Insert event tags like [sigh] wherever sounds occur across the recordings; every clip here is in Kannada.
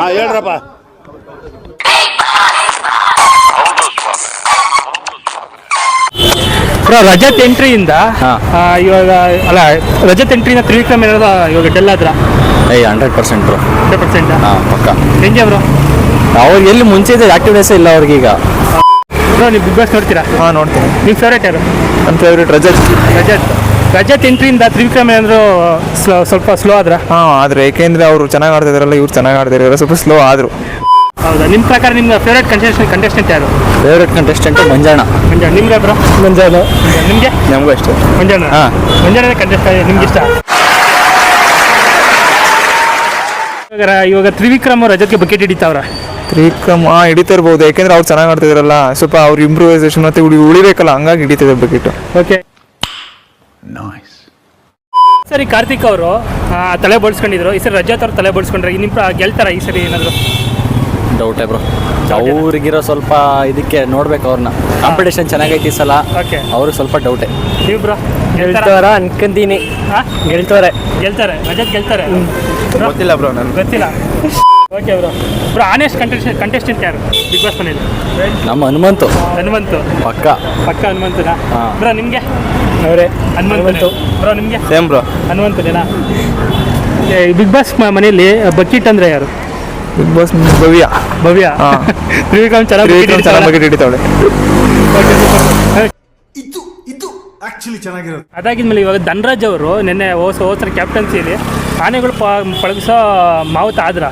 ಹಾಂ ಹೇಳ್ರಪ್ಪ. ರಜತ್ ಎಂಟ್ರಿಯಿಂದ ಇವಾಗ ಅಲ್ಲ ರಜತ್ ಎಂಟ್ರಿಯಿಂದ ತ್ರಿವಿಕ್ರಮ್ ಇರೋದು ಇವಾಗ ಡೆಲ್ ಆದ್ರ ಏಯ್ hundred percent bro. Hundred percent ಹಾಂ ಪಕ್ಕ. ಹೆಂಗೆ ಬ್ರೋ? ಅವ್ರು ಎಲ್ಲಿ ಮುಂಚೆ ಇದೆ ಆಕ್ಟಿವ್ನೆಸ್ ಇಲ್ಲ ಅವ್ರಿಗೀಗ ಈಗ. ಬ್ರೋ ನೀವು ಬಿಗ್ ಬಾಸ್ ನೋಡ್ತೀರಾ? ಹಾಂ ನೋಡ್ತೀನಿ. ನಿಮ್ಮ ಫೇವ್ರೇಟ್ ಯಾರು? ನನ್ನ ಫೇವ್ರೇಟ್ ರಜತ್. ರಜತ್. ರಜತ್ ಎಂಟ್ರಿಯಿಂದ ತ್ರಿವಿಕ್ರಮ್ ಏನಾದ್ರು ಸ್ಲೋ ಸ್ವಲ್ಪ ಸ್ಲೋ ಆದ್ರ? ಹಾಂ ಆದರೆ ಏಕೆಂದರೆ ಅವರು ಚೆನ್ನಾಗಿ ಆಡ್ತಿದಾರಲ್ಲ ಇವ್ರು ಚೆನ್ನಾಗಿ ಆಡ್ತಿದ್ದಾರೆ ಸ್ವಲ್ಪ ಸ್ಲೋ ಆದ್ರು. ಹೌದಾ ನಿಮ್ಮ ಪ್ರಕಾರ ನಿಮ್ಮ ಫೇವ್ರೇಟ್ ಕಂಟೆಸ್ಟೆಂಟ್ ಕಂಟೆಸ್ಟೆಂಟ್ ಯಾರು? ಫೇವ್ರೇಟ್ ಕಂಟೆಸ್ಟೆಂಟ್ ಮಂಜಾಣ ಮಂಜಾಣ ನಿಮ್ಗೆ ಬ್ರೋ? ಮಂಜಾಣ ನಿಮಗೆ? ನಮಗೂ ಅಷ್ಟೇ. ಮಂಜಾಣ ಹಾ. ಮಂಜಾಣ ಕಂಟೆಸ್ಟೆಂಟ್ ನಿಮ್ಗೆ ಇಷ್ಟ? ಇವಾಗ ಇವಾಗ ತ್ರಿವಿಕ್ರಮ್ ರಜತ್ಗೆ ಬಕೆಟ್ ಹಿಡಿತಾವ್ರ? ತ್ರಿವಿಕ್ರಮ್ ಹಾಂ ಹಿಡಿತಾ ಇರ್ಬೋದು. ಯಾಕೆಂದ್ರೆ ಅವ್ರು ಚೆನ್ನಾಗಿ ಆಡ್ತಿದಾರಲ್ಲ ಸ್ವಲ್ಪ ಅವ್ರ ಇಂಪ್ರೂವೈಸೇಷನ್ ಮತ್ತೆ ಉಳಿ ಉಳಿಬೇಕಲ್ಲ ಹಂಗಾಗಿ ಹಿಡಿತಿದೆ ಬಕೆಟ್ ಓಕೆ ಸರಿ ಕಾರ್ತಿಕ್ ಅವರು ತಲೆ ಬೋಳ್ಸ್ಕೊಂಡಿದ್ರು. ಈ ಸರಿ ರಜಾತ್ ಅವ್ರು ತಲೆ ಬೋಳ್ಸ್ಕೊಂಡ್ರೆ ನಿಮ್ಮ ಗೆಲ್ತಾರ ಈ ಸರಿ ಏನಾದ್ರು? ಡೌಟೇ ಬ್ರೋ ಅವ್ರಿಗಿರೋ ಸ್ವಲ್ಪ ಇದಕ್ಕೆ ನೋಡ್ಬೇಕು ಅವ್ರನ್ನ. ಕಾಂಪಿಟೇಷನ್ ಚೆನ್ನಾಗೈತಿ ಈ ಸಲ. ಓಕೆ ಅವ್ರಿಗೆ ಸ್ವಲ್ಪ ಡೌಟೇ ನೀವು ಬ್ರೋ ಗೆಲ್ತಾರ? ಅನ್ಕೊಂತೀನಿ. ಹಾ? ಗೆಲ್ತವ್ರೆ. ಗೆಲ್ತಾರೆ. ರಜಾತ್ ಗೆಲ್ತಾರೆ? ಗೊತ್ತಿಲ್ಲ ಬ್ರೋ ನನ್ಗೆ. ಗೊತ್ತಿಲ್ಲ. Okay bro bro honest contest contestant ಯಾರು? ಬಿಗ್ ಬಾಸ್ ಮನೇಲಿ ನಮ್ಮ ಹನುಮಂತು. ಹನುಮಂತು. ಪಕ್ಕ. ಪಕ್ಕ ಹನುಮಂತನ? ಹಾ. ಬ್ರೋ ನಿಮಗೆ? ಅವರೇ. ಹನುಮಂತು. ಬ್ರೋ ನಿಮಗೆ? ಸೇಮ್ ಬ್ರೋ ಹನುಮಂತನೇನಾ? ಬಿಗ್ ಬಾಸ್ ಮನೆಯಲ್ಲಿ ಬಕೀಟ್ ಅಂದ್ರೆ ಯಾರು? Bigg Boss Bhavya. ಭವ್ಯ. [laughs] ತ್ರಿವಿಕ್ರಮ್ ಚೆನ್ನಾಗಿ ಹಿಡಿತಾವಳೆ ಇದು ಇದು ಆಕ್ಚುಲಿ ಚೆನ್ನಾಗಿರೋದು. ಅದಾಗಿದ್ಮೇಲೆ ಇವಾಗ ಧನರಾಜ್ ಅವರು ನಿನ್ನೆ ಹೋಸ ಹೋಸರ ಕ್ಯಾಪ್ಟನ್ಸಿಯಲ್ಲಿ ಆನೆಗಳು ಪಳಗಿಸೋ ಮಾವುತ ಆದ್ರ.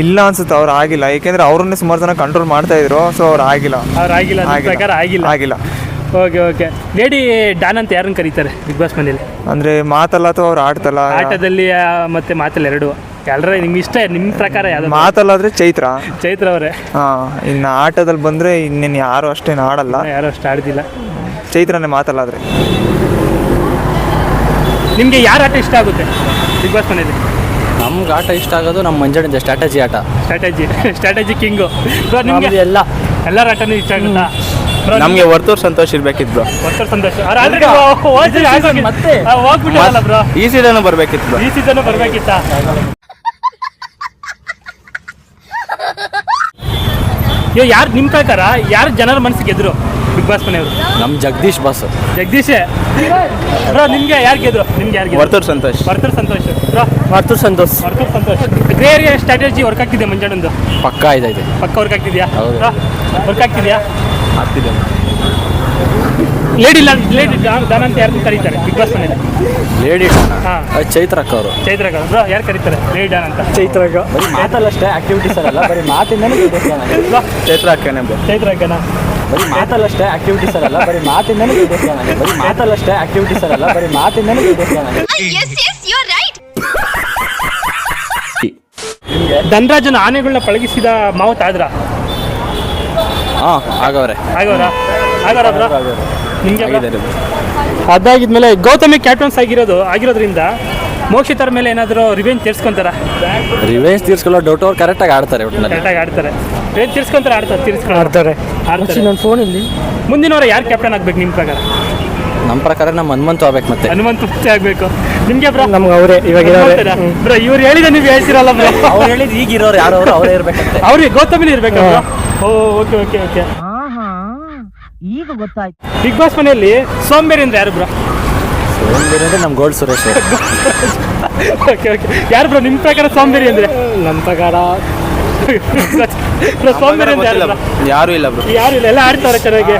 ಇಲ್ಲ ಅನ್ಸುತ್ತೆ ಅವ್ರು ಆಗಿಲ್ಲ. ಯಾಕೆಂದ್ರೆ ಅವ್ರನ್ನೇ ಸುಮಾರು ಜನ ಕಂಟ್ರೋಲ್ ಮಾಡ್ತಾ ಇದ್ರು ಸೊ ಅವ್ರು ಆಗಿಲ್ಲ. ಅವ್ರು ಆಗಿಲ್ಲ ಆಗಿಲ್ಲ. ಪ್ರಕಾರ ಆಗಿಲ್ಲ. ಆಗಿಲ್ಲ. Okay okay. ಲೇಡಿ ಡಾನ್ ಅಂತ ಯಾರನ್ನ ಕರೀತಾರೆ ಬಿಗ್ ಬಾಸ್ ಮನೇಲಿ ಅಂದ್ರೆ ಮಾತಲ್ಲ ಅಥವಾ ಅವ್ರು ಆಡ್ತಲ್ಲ ಆಟದಲ್ಲಿ ಆ, ಮತ್ತೆ ಮಾತಲ್ಲ ಎರಡು. ಎಲ್ಲರ ನಿಮ್ಗೆ ಇಷ್ಟ ನಿಮ್ಮ ಪ್ರಕಾರ ಯಾವ್ದು? ಮಾತಲ್ಲಾದ್ರೆ ಚೈತ್ರ. ಚೈತ್ರ ಅವರೇ. ಹಾಂ ಇನ್ನು ಆಟದಲ್ಲಿ ಬಂದ್ರೆ ಇನ್ನೇನು ಯಾರು ಅಷ್ಟೇನು ಆಡಲ್ಲ. ಯಾರು ಅಷ್ಟು ಆಡ್ದಿಲ್ಲ. ಚೈತ್ರನೇ ಮಾತಲ್ಲಾದ್ರೆ ನಿಮಗೆ ಯಾರು ಆಟ ಇಷ್ಟ ಆಗುತ್ತೆ ಬಿಗ್ ಬಾಸ್ ಮನೇಲಿ ನಮ್ಗೆ ಆಟ ಇಷ್ಟ ಆಗೋದು ನಮ್ಮ ಮಂಜಾಣಿಂದ ಸ್ಟ್ರಾಟಜಿ ಆಟ. ಸ್ಟ್ರಾಟಜಿ ಸ್ಟ್ರಾಟಜಿ ಕಿಂಗು ನಿಮಗೆ ಎಲ್ಲ. ಎಲ್ಲರ ಆಟನೂ ಇಷ್ಟ ಆಗಲ್ಲ ನಮಗೆ ವರ್ತೂರ್ ಸಂತೋಷ್ ಇರ್ಬೇಕಿತ್ತು ಸಂತೋಷ. ಮತ್ತೆ? ಬ್ರೋ ಈ ಸೀಸನ್ ಬರ್ಬೇಕಿತ್ತು ಬ್ರೋ ಈ ಸೀಸನ್ ಬರ್ಬೇಕಿತ್ತ? ಯಾರು ನಿಮ್ಮ ಪ್ರಕಾರ ಯಾರು ಜನರ ಮನಸ್ಸಿಗೆ ಗೆದ್ರು ಬಿಗ್ ಬಾಸ್ ಮನೆಯವರು? ನಮ್ಮ ಜಗದೀಶ್ ಬಾಸ್. ಜಗದೀಶ್? ಬ್ರೋ ನಿಮ್ಗೆ ಯಾರು ಗೆದ್ರು? ನಿಮ್ಗೆ ಯಾರು ಗೆದ್ರು? Varthur Santhosh. Varthur Santhosh. Bro Santhosh. Santhosh. Santhosh area strategy work ಆಗ್ತಿದೆ ಮಂಜಣ್ಣಂದು. ಪಕ್ಕ ಇದೆ ಪಕ್ಕ ವರ್ಕ್ ಆಗ್ತಿದ್ಯಾ? ಹೌದು. ವರ್ಕ್ ಆಗ್ತಿದ್ಯಾ? ಆಗ್ತಿದೆ. ಲೇಡಿ ಲೇಡಿ ದಾನ ಅಂತ ಯಾರು ಕರೀತಾರೆ ಬಿಗ್ ಬಾಸ್ ಮನೇಲಿ ಲೇಡಿ ಹಾಂ. ಚೈತ್ರ ಅಕ್ಕ ಅವರು. ಚೈತ್ರಕ್ಕ ಬ್ರೋ ಯಾರು ಕರೀತಾರೆ? ಲೇಡಿ ಡಾನ್ ಅಂತ. ಚೈತ್ರಕ್ಕ ಬರೀ ಮಾತಲ್ಲಷ್ಟೇ ಆಕ್ಟಿವಿಟೀಸ್ ಅಲ್ಲ ಬರೀ ಮಾತಿಂದನೇ ಗೆಲ್ಬೇಕು ನನಗೆ. ಬ್ರೋ ಮಾತಲ್ಲಷ್ಟೇ ಆಕ್ಟಿವಿಟೀಸ್ ಅಲ್ಲ ಬರೀ ಮಾತಿಂದನೇ ಗೆಲ್ಬೇಕು ನನಗೆ. ಬರೀ ಮಾತಲ್ಲಷ್ಟೇ ಆಕ್ಟಿವಿಟೀಸ್ ಅಲ್ಲ ಬರೀ ಮಾತಿಂದನೇ ಗೆಲ್ಬೇಕು ನನಗೆ. right. ಧನರಾಜನ ಆನೆಗಳನ್ನ ಪಳಗಿಸಿದ ಮಾವತ್ ಆದ್ರ ಹಾ ಆಗವ್ರೆ ಆಗೋರ ಬ್ರೋ ನಿಮ್ಗೆ? ಅದಾಗಿದ್ಮೇಲೆ ಗೌತಮಿ ಕ್ಯಾಪ್ಟನ್ಸ್ ಆಗಿರೋದು ಆಗಿರೋದ್ರಿಂದ ಮೋಕ್ಷಿತರ ಮೇಲೆ ಏನಾದರೂ ರಿವೆಂಜ್ ತೀರ್ಸ್ಕೊಂತಾರ? ರಿವೆಂಜ್ ತೀರ್ಸ್ಕೊಳ್ಳೋ ಡೌಟ್ ಅವ್ರು ಕರೆಕ್ಟಾಗಿ ಆಡ್ತಾರೆ ಒಟ್ಟಿನಲ್ಲಿ ಕರೆಕ್ಟಾಗಿ ಆಡ್ತಾರೆ. ರಿವೆಂಜ್ ತೀರ್ಸ್ಕೊಂತಾರೆ ಆಡ್ತಾರೆ ತೀರ್ಸ್ಕೊಂಡು ಆಡ್ತಾರೆ. ಆಡ್ತಾರೆ. ನನ್ನ ಫೋನ್ ಇಲ್ಲಿ. ಮುಂದಿನವರ ಯಾರು ಕ್ಯಾಪ್ಟನ್ ಆಗ್ಬೇಕು ನಿಮ್ಮ ಪ್ರಕಾರ? ನಮ್ಮ ಪ್ರಕಾರ ನಮ್ಮ ಹನುಮಂತ ಆಗ್ಬೇಕು ಮತ್ತೆ. ಹನುಮಂತ ಮತ್ತೆ ಆಗ್ಬೇಕು. ನಿಮ್ಗೆ ಬ್ರೋ? ನಮ್ಗೆ ಅವರೇ ಇವಾಗ ಇರೋರೆ. ಬ್ರೋ ಇವ್ರು ಹೇಳಿದ ನೀವು ಹೇಳ್ತಿರಲ್ಲ ಬ್ರೋ. ಅವ್ರು ಹೇಳಿದ್ ಈಗ ಇರೋರು ಯಾರು ಅವರು ಅವರೇ ಇರ್ಬೇಕಂತೆ. ಅವ್ರಿಗೆ ಗೌತಮಿನ ಇರ್ಬೇಕು ಓ ಓಕೆ ಓಕೆ ಓಕೆ. ಈಗ ಗೊತ್ತಾಯ್ತು. ಬಿಗ್ ಬಾಸ್ ಮನೆಯಲ್ಲಿ ಸೋಂಬೇರಿ ಅಂದ್ರೆ ಯಾರು ಬ್ರೋ? ಅಂದ್ರೆ ನಮ್ಮ ಗೋಲ್ಡ್ ಸುರೇಶ್ ಓಕೆ ಓಕೆ ಯಾರು ಬ್ರೋ ನಿಮ್ಮ ಪ್ರಕಾರ ಸೋಂಬೇರಿ ಅಂದರೆ? ನಮ್ಮ ಪ್ರಕಾರ ಬ್ರೋ ಸೋಂಬೇರಿ ಅಂದ್ರೆ ಯಾರು ಇಲ್ಲ ಬ್ರೋ ಯಾರು ಇಲ್ಲ ಎಲ್ಲ ಆಡ್ತಾರೆ ಚೆನ್ನಾಗಿ.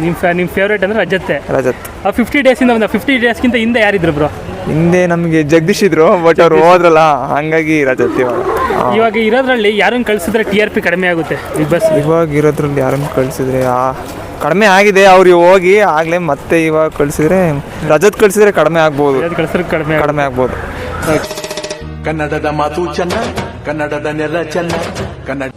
ನಿಮ್ಮ ಫೇ ನಿಮ್ಮ ಫೇವ್ರೇಟ್ ಅಂದ್ರೆ ರಜತ್ತೆ ರಜತ್. ಆ ಫಿಫ್ಟಿ ಡೇಸಿಂದ ಒಂದು ಫಿಫ್ಟಿ ಡೇಸ್ಗಿಂತ ಹಿಂದೆ ಯಾರಿದ್ರು ಬ್ರೋ ಹಿಂದೆ ನಮಗೆ ಜಗದೀಶ್ ಇದ್ರು ಬಟ್ ಅವ್ರು ಹೋದ್ರಲ್ಲ ಹಂಗಾಗಿ ರಜತ್ ಇವಾಗ. ಹಾ. ಇವಾಗ ಇರೋದ್ರಲ್ಲಿ ಯಾರನ್ನ ಕಳಿಸಿದ್ರೆ ಟಿ ಆರ್ ಪಿ ಕಡಿಮೆ ಆಗುತ್ತೆ ಬಿಗ್ ಬಾಸ್ ಇವಾಗ ಇರೋದ್ರಲ್ಲಿ ಯಾರನ್ನು ಕಳ್ಸಿದ್ರೆ ಆ ಕಡಿಮೆ ಆಗಿದೆ ಅವ್ರಿಗೆ ಹೋಗಿ ಆಗಲೇ ಮತ್ತೆ ಇವಾಗ ಕಳಿಸಿದ್ರೆ ರಜತ್ ಕಳಿಸಿದ್ರೆ ಕಡಿಮೆ ಆಗ್ಬೋದು. ಕಡಿಮೆ ಕಡಿಮೆ ಆಗ್ಬೋದು. ಕನ್ನಡದ ಮಾತು ಚೆನ್ನ ಕನ್ನಡದ ನೆಲ ಚೆನ್ನ ಕನ್ನಡ